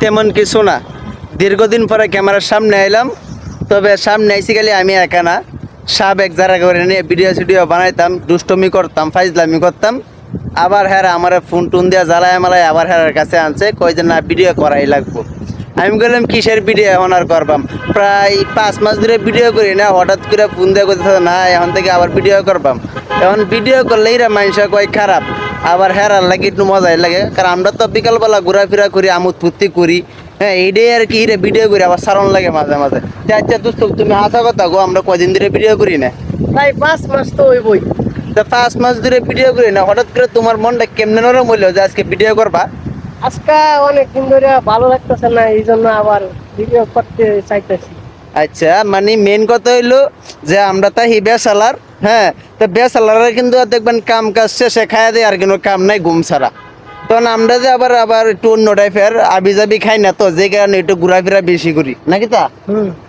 তেমন কিছু না। দীর্ঘদিন পরে ক্যামেরার সামনে এলাম তবে সামনে আইসি গেলে আমি একা না। সাপ এক জায়গা করে নিয়ে ভিডিও সিডিও বানাইতাম, দুষ্টমি করতাম, ফাইজলামি করতাম। আবার হ্যাঁ আমার ফোন টুন দিয়া জ্বালায় মালায় আবার হ্যার কাছে আনছে কই যে, না ভিডিও করাই লাগবো। আমি বললাম, কিসের ভিডিও এখন আর করবাম। প্রায় পাঁচ মাস ধরে ভিডিও করি না, হঠাৎ করে ফোন দিয়ে করতে না, এখন থেকে আবার ভিডিও করবাম। এখন ভিডিও করলেই রে মানুষ কয়, খারাপ। আবার হেরার লাগে একটু মজাই লাগে। কারণ আমরা তো বিকালবেলা ঘোরাফেরা করি আমোদ ফুর্তি করি। হ্যাঁ এইটাই আর কি রে ভিডিও করি আবার সারণ লাগে মাঝে মাঝে। আচ্ছা দোস্ত তুমি হাসা কথা গো আমরা কদিন ধরে ভিডিও করি না? ভাই পাঁচ মাস তো ওই বই তো পাঁচ মাস ধরে ভিডিও করি না হঠাৎ করে তোমার মনটা কেমনে নরম হইল যে আজকে ভিডিও করবা? আজকে অনেক দিন ধরে ভালো লাগতেছে না এই জন্য আবার ভিডিও করতে চাইতেছি। আচ্ছা মানে মেন কথা হইল যে আমরা তো হি বেসালার হ্যাঁ তো বেসালারের কিন্তু দেখবেন কাম কাজ শেষে খায় দেয় আর কোনো কাম নাই ঘুম ছাড়া। তখন আমরা যে আবার আবার একটু অন্য টাইপের আবি জাবি খাই না তো যে কারণে একটু ঘোরাফেরা বেশি করি। নাকি তা?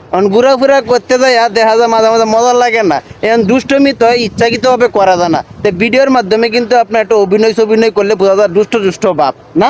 এখন ঘোরাফেরা করতে যাই আর দেখা যায় মাঝে মাঝে মজা লাগে না। এখন দুষ্টমি তো ইচ্ছাকৃতভাবে করা যায় না। তো ভিডিওর মাধ্যমে কিন্তু আপনার একটা অভিনয় অভিনয় করলে বোঝা যায় দুষ্ট দুষ্ট ভাব না?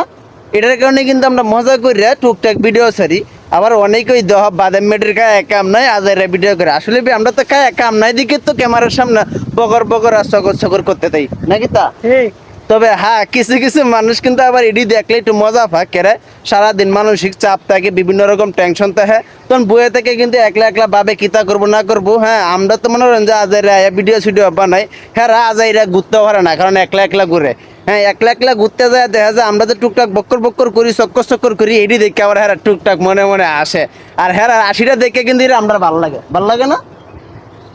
এটার কারণে কিন্তু আমরা মজা করি টুকটাক ভিডিও সারি আবার অনেকেই দহ বাদাম মেটের খায় এক কাম নাই আজ ভিডিও করে আসলে ভাই, আমরা তো খায় এক কাম নাই দিকে তো ক্যামেরার সামনে বকর বকর আর সকর সকর করতে তাই। নাকি তা? ঠিক তবে হ্যাঁ কিছু কিছু মানুষ কিন্তু আবার এডি দেখলে একটু মজা কেরে? সারাদিন মানসিক চাপ থাকে, বিভিন্ন রকম টেনশন থাকে। তখন বইয়ে থেকে কিন্তু একলা একলা ভাবে কিতা করব, না করব হ্যাঁ আমরা তো মনে করেন যে আজাইরা ভিডিও সিডিও বানাই হ্যাঁ রা আজাইরা ঘুরতে পারে না, কারণ একলা একলা ঘুরে। হ্যাঁ একলা একলা ঘুরতে যায়, দেখা যায় আমরা তো টুকটাক বক্কর বক্কর করি, চক্কর চক্কর করি, এডি দেখে আবার হ্যাঁ টুকটাক মনে মনে আসে। আর হ্যাঁ আশিটা দেখে কিন্তু আমরা ভালো লাগে। ভালো লাগে না?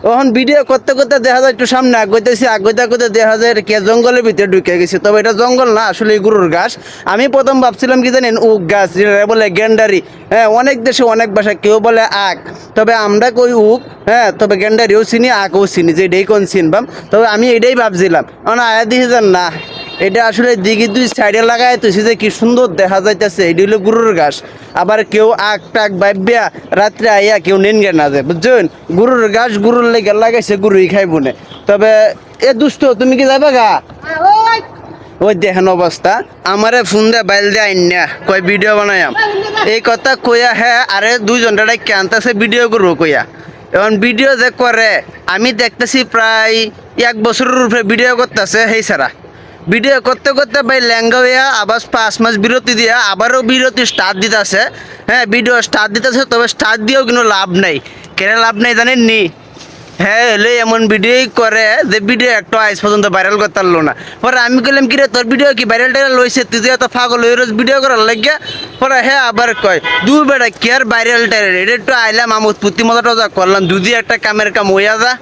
তখন ভিডিও করতে করতে দেখা যায় একটু সামনে আগাইতেছি, আগাইতে আগাইতে দেখা যায় কে জঙ্গলের ভিতরে ঢুকে গেছে। তবে এটা জঙ্গল না, আসলে গুরুর গাছ আমি প্রথম ভাবছিলাম কি জানেন উক গাছ যেটা বলে গেন্ডারি। হ্যাঁ অনেক দেশে অনেক ভাষা কেউ বলে আক তবে আমরা কই উক হ্যাঁ তবে গেন্ডারিও চিনি আঁকও চিনি যে এটাই কোন চিনবাম। তবে আমি এটাই ভাবছিলাম। কারণ আয়া দিয়েছি যান না এটা আসলে দিঘি দুই সাইডে লাগাই তুই যে কি সুন্দর দেখা যাইতেছে। এটি হলো গরুর ঘাস। আবার কেউ আগ টাক বাইবিয়া রাত্রে আইয়া কেউ নেন গে না যায় বুঝছেন? গরুর ঘাস গরুর লেগে লাগাইছে, গরুই খাইব না। তবে এ দুষ্ট, তুমি কি যাবে গা? ওই দেখেন অবস্থা। আমারে ফোন দে, বাইল দে, আইন না কয় ভিডিও বানায়াম। এই কথা কইয়া হ্যাঁ আরে দুইজনটা ডাইকে আনতেছে, ভিডিও করব কইয়া। এখন ভিডিও যে করে, আমি দেখতেছি প্রায় এক বছরের উপরে ভিডিও করতেছে সেই ছাড়া ভিডিও করতে করতে ভাই ল্যাঙ্গা আবার পাঁচ মাস বিরতি দিয়া আবারও বিরতি স্টার্ট দিতেছে। হ্যাঁ ভিডিও স্টার্ট দিতেছে, তবে স্টার্ট দিয়েও কিন্তু লাভ নাই। কেন লাভ নাই জানেন নি হ্যাঁ হলে এমন ভিডিওই করে যে ভিডিও একটা আজ পর্যন্ত ভাইরাল করতে পারল না। পরে আমি বললাম কি রে তোর ভিডিও কি ভাইরাল টাইরাল লইছে তুই এত পাগল হয়ে রোজ ভিডিও করার লাগিয়া? পরে হ্যাঁ আবার কয় দু বেড়া, কি আর ভাইরাল টাইরাল এটা একটু আইলাম, আমোদ পুতি টজা করলাম। যদি একটা কামের কাম হইয়া যা।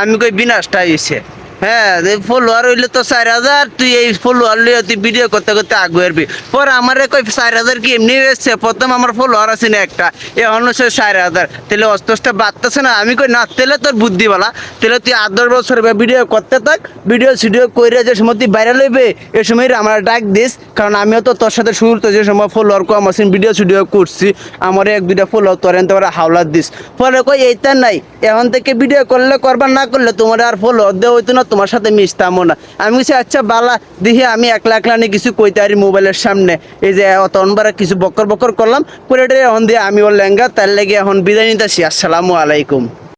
আমি কই, বিনাশটা হয়েছে হ্যাঁ ফলোয়ার হইলে তো চার হাজার, তুই এই ফলোয়ার লইয়া তুই ভিডিও করতে করতে আগুয়ারবি পরে আমারে কই চার হাজার কি এমনি এসছে প্রথম আমার ফলোয়ার আছে না একটা এখন হচ্ছে চার হাজার। তাহলে অস্তে অস্তে বাড়তেছে না। আমি কই, না তেলে তোর বুদ্ধি বলা তাহলে তুই আট দশ বছর ভিডিও করতে থাক ভিডিও সিডিও কইরে যে সময় তুই বাইরে লইবে এ সময় আমার ডাক দিস। কারণ আমিও তো তোর সাথে শুরুতে যে সময় ফলোয়ার কম আছি ভিডিও সিডিও করছি, আমার এক দুইটা ফলোয়ার তোর এনতে হাওলার দিস। পরে কই এইটা নাই। এখন থেকে ভিডিও করলে করবার না করলে তোমার আর ফলোয়ার দেওয়া হইতো না তোমার সাথে মিশতামও না। আমি বলছি আচ্ছা বালা, দেখি আমি একলা একলা নিয়ে কিছু কইতে পারি মোবাইলের সামনে। এই যে অতনবার কিছু বকর বকর করলাম। করে এখন দিয়ে আমি ওর লেঙ্গা, তার লেগে এখন বিদায় নিতেছি আসসালামু আলাইকুম।